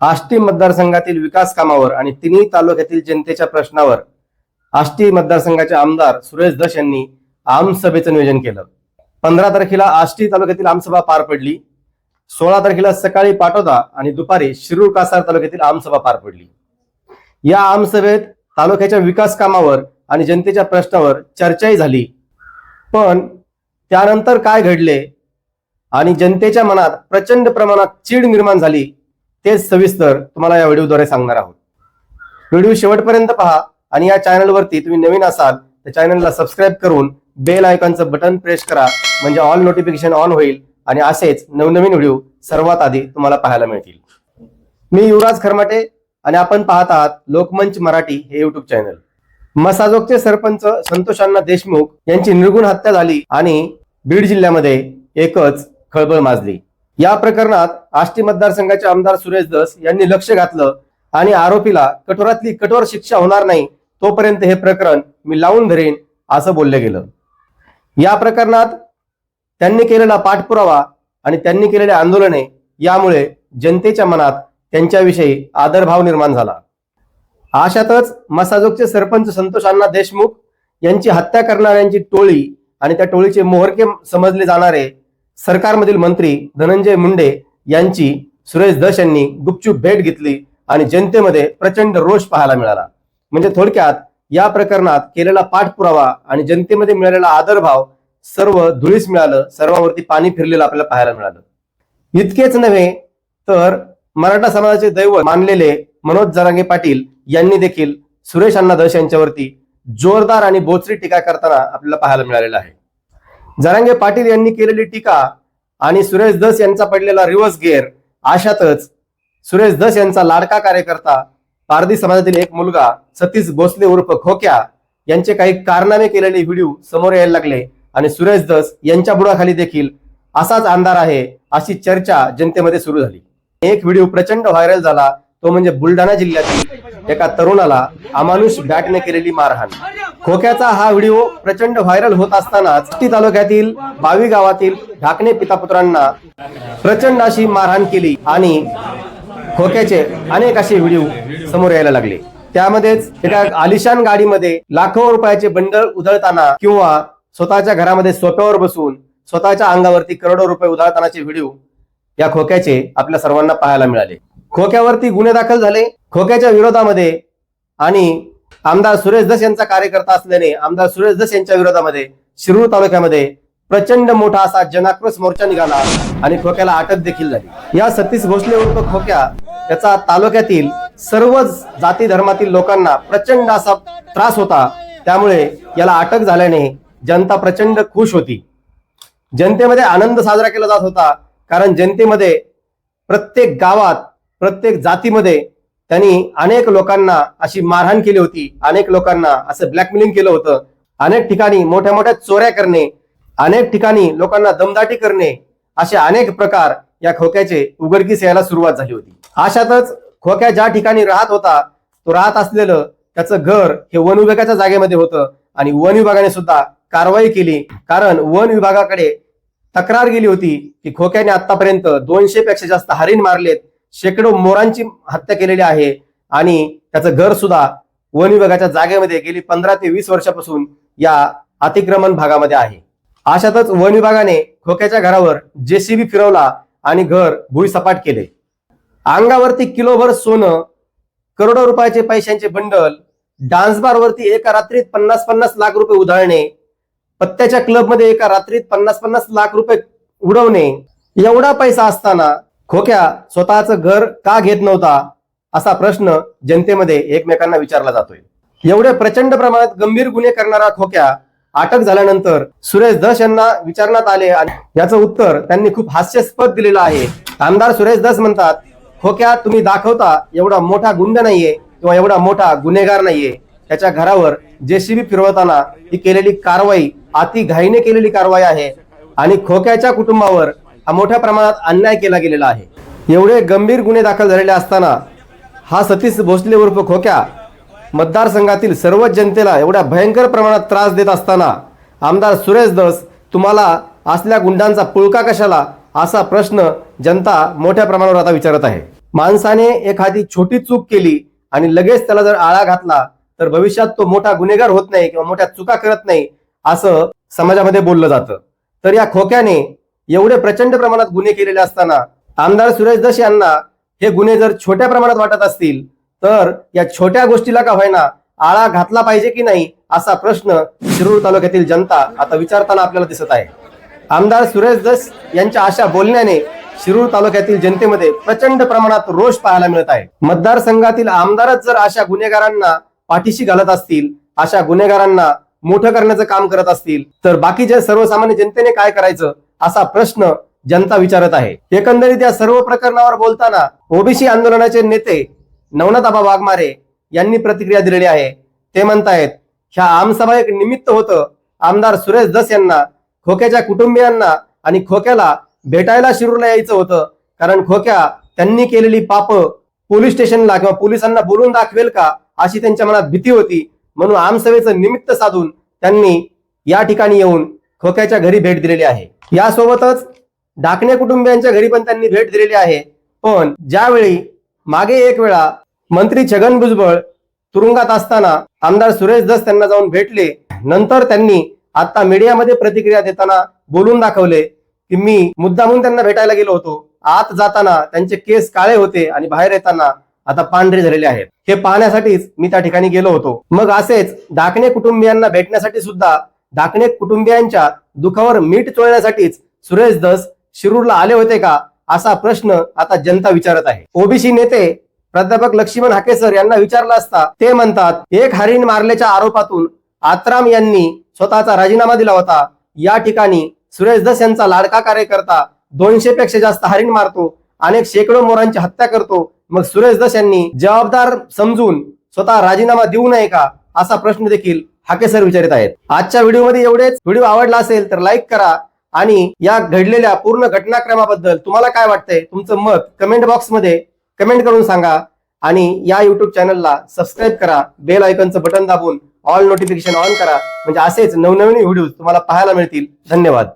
आष्टी मतदारसंघातील विकास कामावर आणि तिन्ही तालुक्यातील जनतेच्या प्रश्नावर आष्टी मतदारसंघाचे आमदार सुरेश दश यांनी आमसभेचं नियोजन केलं. पंधरा तारखेला आष्टी तालुक्यातील आमसभा पार पडली. सोळा तारखेला सकाळी पाटोदा आणि दुपारी शिरूर कासार तालुक्यातील आमसभा पार पडली. या आमसभेत तालुक्याच्या विकास कामावर आणि जनतेच्या प्रश्नावर चर्चाही झाली. पण त्यानंतर काय घडले आणि जनतेच्या मनात प्रचंड प्रमाणात चीड निर्माण झाली तेच सविस्तर तुम्हाला या व्हिडिओद्वारे सांगणार आहोत. व्हिडिओ शेवटपर्यंत पहा आणि या चॅनलवरती तुम्ही नवीन असाल तर चॅनलला सबस्क्राईब करून बेल आयकॉनचं बटन प्रेस करा म्हणजे ऑल नोटिफिकेशन ऑन होईल आणि असेच नवनवीन व्हिडिओ सर्वात आधी तुम्हाला पाहायला मिळतील. मी युवराज खरमाटे आणि आपण पाहत आहात लोकमंच मराठी हे युट्यूब चॅनल मसाजोगचे सरपंच संतोषांना देशमुख यांची निर्गुण हत्या झाली आणि बीड जिल्ह्यामध्ये एकच खळबळ माजली. या प्रकरणात आष्टी मतदारसंघाचे आमदार सुरेश दस यांनी लक्ष घातलं आणि आरोपीला कठोरातली कठोर शिक्षा होणार नाही तोपर्यंत हे प्रकरण मी लावून धरेन असं बोललं गेलं. या प्रकरणात त्यांनी केलेला पाठपुरावा आणि त्यांनी केलेले आंदोलने यामुळे जनतेच्या मनात त्यांच्याविषयी आदरभाव निर्माण झाला. अशातच मसाजोगचे सरपंच संतोष अण्णा देशमुख यांची हत्या करणाऱ्यांची टोळी आणि त्या टोळीचे मोहरके समजले जाणारे सरकारमधील मंत्री धनंजय मुंडे यांची सुरेश दश यांनी गुपचूप भेट घेतली आणि जनतेमध्ये प्रचंड रोष पाहायला मिळाला. म्हणजे थोडक्यात या प्रकरणात केलेला पाठपुरावा आणि जनतेमध्ये मिळालेला आदरभाव सर्व धुळीस मिळालं सर्वांवरती पाणी फिरलेलं आपल्याला पाहायला मिळालं. इतकेच नव्हे तर मराठा समाजाचे दैवत मानलेले मनोज जरांगे पाटील यांनी देखील सुरेश अण्णा दश यांच्यावरती जोरदार आणि बोचरी टीका करताना आपल्याला पाहायला मिळालेलं आहे. जरांगे पाटील यांनी केलेली टीका आणि सुरेश दस यांचा पडलेला रिव्हर्स गेअर अशातच सुरेश दस यांचा लाडका कार्यकर्ता पारधी समाजातील एक मुलगा सतीश भोसले उर्फ खोक्या यांचे काही कारनामे केलेले व्हिडिओ समोर यायला लागले आणि सुरेश दस यांच्या बुडाखाली देखील असाच अंधार आहे अशी चर्चा जनतेमध्ये सुरू झाली. एक व्हिडिओ प्रचंड व्हायरल झाला तो म्हणजे बुलढाणा जिल्ह्यातील एका तरुणाला अमानुष बॅटने केलेली मारहाण. खोक्याचा हा व्हिडिओ प्रचंड व्हायरल होत असतानाच ती तालुक्यातील बावी गावातील ढाकणे पितापुत्रांना प्रचंड अशी मारहाण केली आणि खोक्याचे अनेक असे व्हिडिओ समोर यायला लागले. त्यामध्येच एका आलिशान गाडीमध्ये लाखो रुपयाचे बंडल उधळताना किंवा स्वतःच्या घरामध्ये सोप्यावर बसून स्वतःच्या अंगावरती करोडो रुपये उधळतानाचे व्हिडिओ या खोक्याचे आपल्या सर्वांना पाहायला मिळाले. खोक्यावरती गुन्हे दाखल झाले खोक्याच्या विरोधामध्ये आणि आमदार सुरेश दस यांचा कार्यकर्ता असल्याने आमदार सुरेश दस यांच्या विरोधामध्ये शिरूर तालुक्यामध्ये प्रचंड मोठा असा जनाक्रोश मोर्चा निघाला आणि खोक्याला अटक देखील झाली. या सतीश भोसले उर्फ खोक्या याचा तालुक्यातील सर्वच जाती धर्मातील लोकांना प्रचंड असा त्रास होता. त्यामुळे याला अटक झाल्याने जनता प्रचंड खुश होती. जनतेमध्ये आनंद साजरा केला जात होता कारण जनतेमध्ये प्रत्येक गावात प्रत्येक जातीमध्ये त्यांनी अनेक लोकांना अशी मारहाण केली होती. अनेक लोकांना असं ब्लॅकमेलिंग केलं होतं. अनेक ठिकाणी मोठ्या मोठ्या चोऱ्या करणे अनेक ठिकाणी लोकांना दमदाटी करणे असे अनेक प्रकार या खोक्याचे उघडकीस यायला सुरुवात झाली होती. अशातच खोक्या ज्या ठिकाणी राहत होता तो राहत असलेलं त्याचं घर हे वन विभागाच्या जागेमध्ये होतं आणि वन विभागाने सुद्धा कारवाई केली. कारण वन विभागाकडे तक्रार गेली होती की खोक्याने आतापर्यंत दोनशे पेक्षा जास्त हरिण मारलेत. शेकडो मोरांची हत्या केलेली आहे आणि त्याचं घर सुद्धा वन विभागाच्या जागेमध्ये गेली पंधरा ते वीस वर्षापासून या अतिक्रमण भागामध्ये आहे. अशातच वन विभागाने खोक्याच्या घरावर जेसीबी फिरवला आणि घर भुईसपाट केले. अंगावरती किलोभर सोनं करोडो रुपयाचे पैशांचे बंडल डान्स बारवरती एका रात्रीत पन्नास पन्नास लाख रुपये उधळणे पत्त्याच्या क्लबमध्ये एका रात्रीत पन्नास पन्नास लाख रुपये उडवणे एवढा पैसा असताना खोक्या स्वतःचं घर का घेत नव्हता असा प्रश्न जनतेमध्ये एकमेकांना विचारला जातोय. एवढे प्रचंड प्रमाणात गंभीर गुन्हे करणारा खोक्या अटक झाल्यानंतर सुरेश दस यांना विचारण्यात आले आणि याचं उत्तर त्यांनी खूप हास्यास्पद दिलेलं आहे. आमदार सुरेश दस म्हणतात खोक्या तुम्ही दाखवता एवढा मोठा गुंड नाहीये किंवा एवढा मोठा गुन्हेगार नाहीये. त्याच्या घरावर जेसीबी फिरवताना ही केलेली कारवाई अति घाईने केलेली कारवाई आहे आणि खोक्याच्या कुटुंबावर हा मोठ्या प्रमाणात अन्याय केला गेलेला आहे. एवढे गंभीर गुन्हे दाखल झालेले असताना हा सतीश भोसले उर्फ खोक्या मतदारसंघातील सर्वच जनतेला एवढ्या भयंकर प्रमाणात त्रास देत असताना आमदार सुरेश दस तुम्हाला असल्या गुंडांचा पुळका कशाला असा प्रश्न जनता मोठ्या प्रमाणावर आता विचारत आहे. माणसाने एखादी छोटी चूक केली आणि लगेच त्याला जर आळा घातला तर भविष्यात तो मोठा गुन्हेगार होत नाही किंवा मोठ्या चुका करत नाही असं समाजामध्ये बोललं जातं. तर या खोक्याने एवढे प्रचंड प्रमाणात गुन्हे केलेले असताना आमदार सुरेश दस यांना हे गुन्हे जर छोट्या प्रमाणात वाटत असतील तर या छोट्या गोष्टीला का होईना आळा घातला पाहिजे की नाही असा प्रश्न शिरूर तालुक्यातील जनता आता विचारताना आपल्याला दिसत आहे. आमदार सुरेश दस यांच्या अशा बोलण्याने शिरूर तालुक्यातील जनतेमध्ये प्रचंड प्रमाणात रोष पाहायला मिळत आहे. मतदारसंघातील आमदारच जर अशा गुन्हेगारांना पाठीशी घालत असतील अशा गुन्हेगारांना मोठं करण्याचं काम करत असतील तर बाकीच्या सर्वसामान्य जनतेने काय करायचं असा प्रश्न जनता विचारत आहे. एकंदरीत या सर्व प्रकरणावर बोलताना ओबीसी आंदोलनाचे नेते नवनाथाबा वाघमारे यांनी प्रतिक्रिया दिलेली आहे. ते म्हणतायत ह्या आमसभा एक निमित्त होतं. आमदार सुरेश दस यांना खोक्याच्या कुटुंबियांना आणि खोक्याला भेटायला शिरूरला यायचं होतं. कारण खोक्या त्यांनी केलेली पाप पोलीस स्टेशनला किंवा पोलिसांना बोलून दाखवेल का अशी त्यांच्या मनात भीती होती. म्हणून आमसभेचं निमित्त साधून त्यांनी या ठिकाणी येऊन खोक्याच्या घरी भेट दिलेली आहे. यासोबतच डाकणे कुटुंबियांच्या घरी पण त्यांनी भेट दिलेली आहे. पण ज्यावेळी मागे एक वेळा मंत्री छगन भुजबळ तुरुंगात असताना आमदार सुरेश दस त्यांना जाऊन भेटले नंतर त्यांनी आता मीडियामध्ये प्रतिक्रिया देताना बोलून दाखवले की मी मुद्दामून त्यांना भेटायला गेलो होतो. आत जाताना त्यांचे केस काळे होते आणि बाहेर येताना आता पांढरे झालेले आहेत. हे पाहण्यासाठीच मी त्या ठिकाणी गेलो होतो. मग असेच डाकणे कुटुंबियांना भेटण्यासाठी सुद्धा धाकणे कुटुंबियांच्या दुखावर मीठ चोळण्यासाठीच सुरेश दस शिरूरला आले होते का असा प्रश्न आता जनता विचारत आहे. ओबीसी नेते प्राध्यापक लक्ष्मण हाकेसर यांना विचारला असता ते म्हणतात एक हरिण मारल्याच्या आरोपातून आत्राम यांनी स्वतःचा राजीनामा दिला होता. या ठिकाणी सुरेश दस यांचा लाडका कार्यकर्ता दोनशे पेक्षा जास्त हरिण मारतो अनेक शेकडो मोरांची हत्या करतो. मग सुरेश दस यांनी जबाबदार समजून स्वतः राजीनामा देऊ नये का? असा प्रश्न देखील हाके सर विचारित आहेत. आजच्या व्हिडिओमध्ये एवढेच. व्हिडिओ आवडला असेल तर लाईक करा आणि या घडलेल्या पूर्ण घटनाक्रमाबद्दल तुम्हाला काय वाटतंय तुमचं मत कमेंट बॉक्समध्ये कमेंट करून सांगा आणि या युट्यूब चॅनलला सबस्क्राईब करा. बेल आयकॉनचं बटन दाबून ऑल नोटिफिकेशन ऑन करा. म्हणजे असेच नवनवीन व्हिडिओ तुम्हाला पाहायला मिळतील. धन्यवाद.